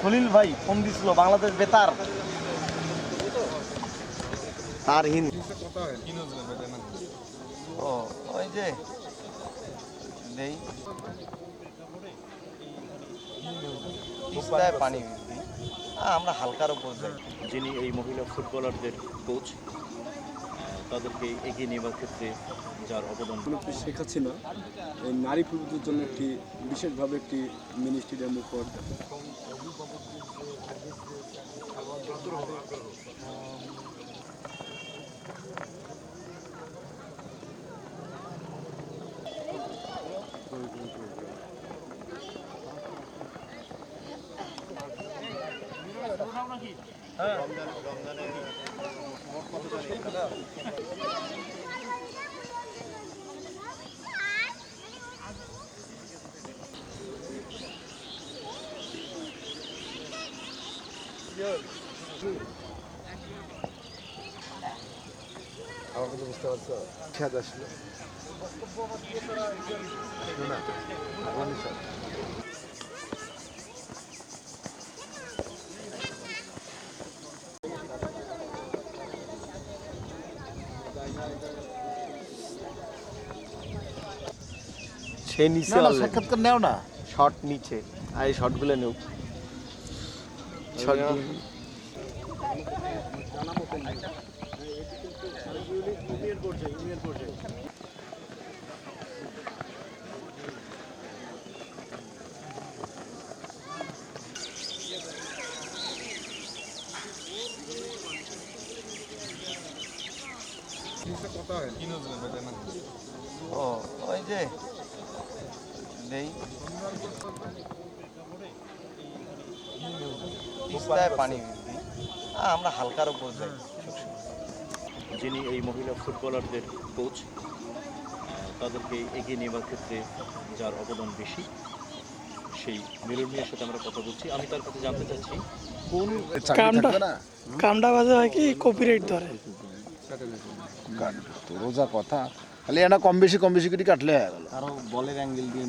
খলিল ভাই ফোন দিছিল বাংলাদেশ বেতার। তারহীন ও ওই যে। নেই তিস্তায় পানি। আমরা হালকার উপর যাই। যিনি এই মহিলা ফুটবলারদের কোচ তাদেরকে এগিয়ে নেবার ক্ষেত্রে যার অবদান। উপলব্ধি শেখ হাসিনা এই নারী পুরুষদের জন্য একটি বিশেষভাবে একটি মিনি স্টেডিয়াম উপহার দেন আমাকে তো বুঝতে পারছ খেয়াল আসলো না সে নিচে সাক্ষাৎকার নেও না শর্ট নিচে আর এই শর্টগুলো নেও শর্ট ও ওই যে। নেই। তিস্তায় পানি বৃদ্ধি আমরা হালকার উপর যাই। যিনি এই মহিলা ফুটবলারদের কোচ তাদেরকে এগিয়ে নেবার ক্ষেত্রে যার অবদান বেশি সেই মিলন মিয়ার সাথে আমরা কথা বলছি। আমি তার কাছে জানতে চাচ্ছি কোন কামটা কামটা বাজে হয় কি? কপিরাইট ধরে। তোরও রোজা কথা খালি এটা কম বেশি কম বেশি করে কাটলে হয়ে গেল। আরও বলের অ্যাঙ্গেল দিয়ে